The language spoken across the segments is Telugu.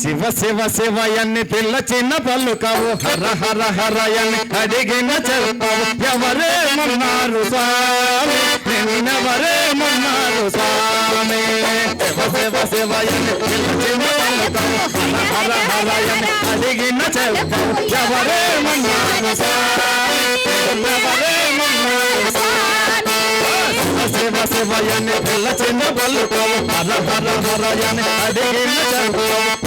శివ శివ శివయన్ని పిల్ల చిన్న పలుకవు హర హర హరయని అడిగిన చెప్పవు ఎవరేమన్నారు స్వామి? నిన్నెవరేమన్నారు స్వామి. శివ శివ శివయన్ని పిల్ల చిన్న పలుకవు హర హర హరయని అడిగిన చెప్పవు ఎవరేమన్నారు స్వామి? నిన్నెవరేమన్నారు స్వామి. శివ శివయని పిల్ల చిన్న పలుకవు హర హర హరయని అడిగిన చెప్పవు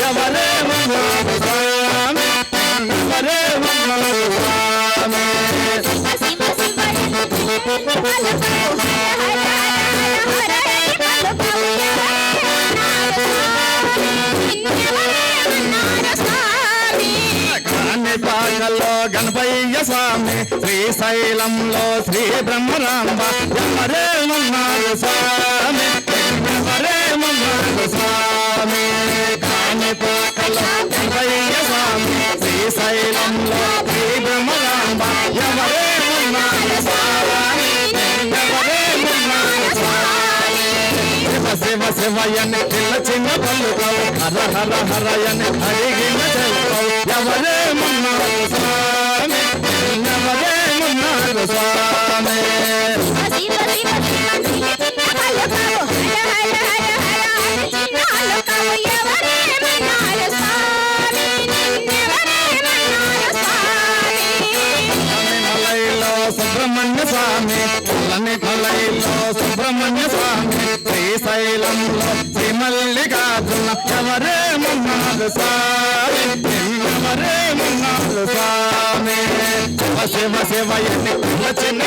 గణపయ్య స్వామి శ్రీశైలంలో శ్రీ బ్రహ్మరాంబ బ్రహ్మరేమన్నా శివయ్యని చిన్న చిన్న పలుకవు హర హర హరయని అడిగిన చెల్పవు ఎవరేమన్నారు స్వామి? ఎవరేమన్నారు స్వామి? శివ శ్రీలంలో శ్రీమల్లికార్జున ఎవరే మున్నాడు సామి ఎవరే మున్నాడు సామి శివ శివ చిన్న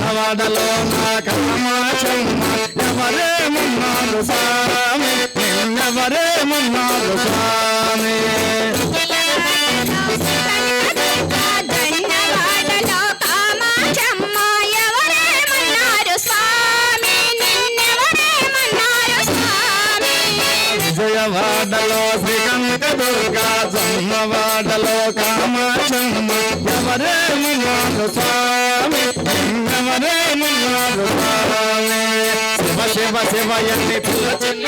అవడలో నా కమాచమ్మ ఎవరేమున్నారు స్వామి? నిన్నెవరేమున్నారు స్వామి? విజయవాడలో శ్రీగంగ దుర్గా జన్మవాడలో కామాచమ్మ ఎవరేమున్నారు స్వామి? శివ శివ ఎన్ని పిల్ల చిన్న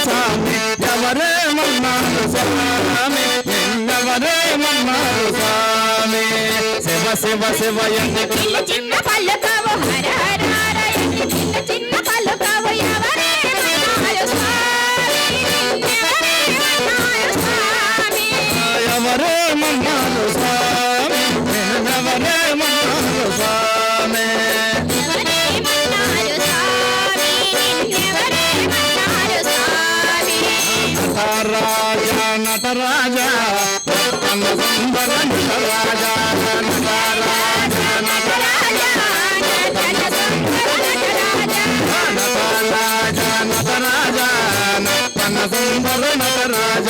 స్వామి ఎవరేమన్నారు స్వామి ఎవరేమన్నారు స్వామి శివ శివ శివ చిన్న చిన్న పలుకవు హర హర హర చిన్న చిన్న ఎవరేమన్నారు స్వామి నటరాజ నటరాజ నటన సుందర నటరాజ నటరాజ నటరాజ నటరాజ నటరాజ నటన సుందర నటరాజ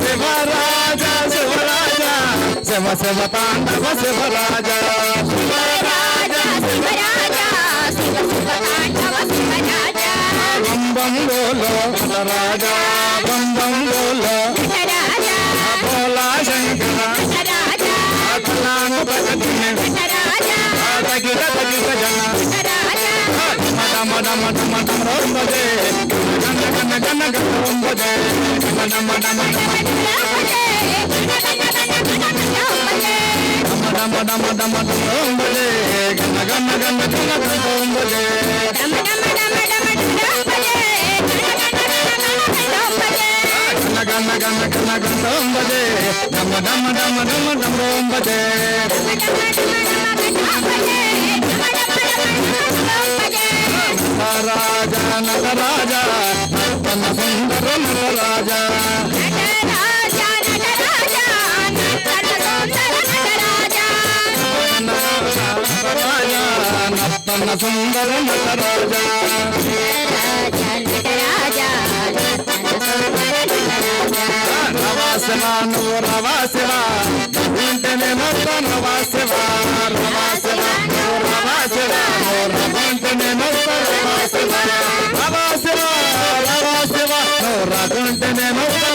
శివరాజ శివరాజ శివ శివ తాండవ శివరాజ बम बोलो राजा बम बम बोलो भोला शंकर कलाम भगत में तगिर तगिर जना मदम मदम मदम मदम रोंबदे गन गन गन गन रोंबदे मदम मदम मदम मदम मदम मदम मदम रोंबदे गन गन गन गन गन रोंबदे मदम मदम मदम గన్న గన్న గంటోంబదే డమ్మ డమ్మ డమ్మ డమ్మ డమ్మోంబదే నటరాజ నటరాజ నర్తన సుందర నటరాజ నటరాజ నర్తన సుందర నటరాజ రవాసన నువ్వు రవాసన వింటేనే మొత్తం రవాసన రవాసన నువ్వు రవాసన నువ్వు రవ్వంటేనే మొత్తం రవాసన రవాసన నువ్వు మొత్తం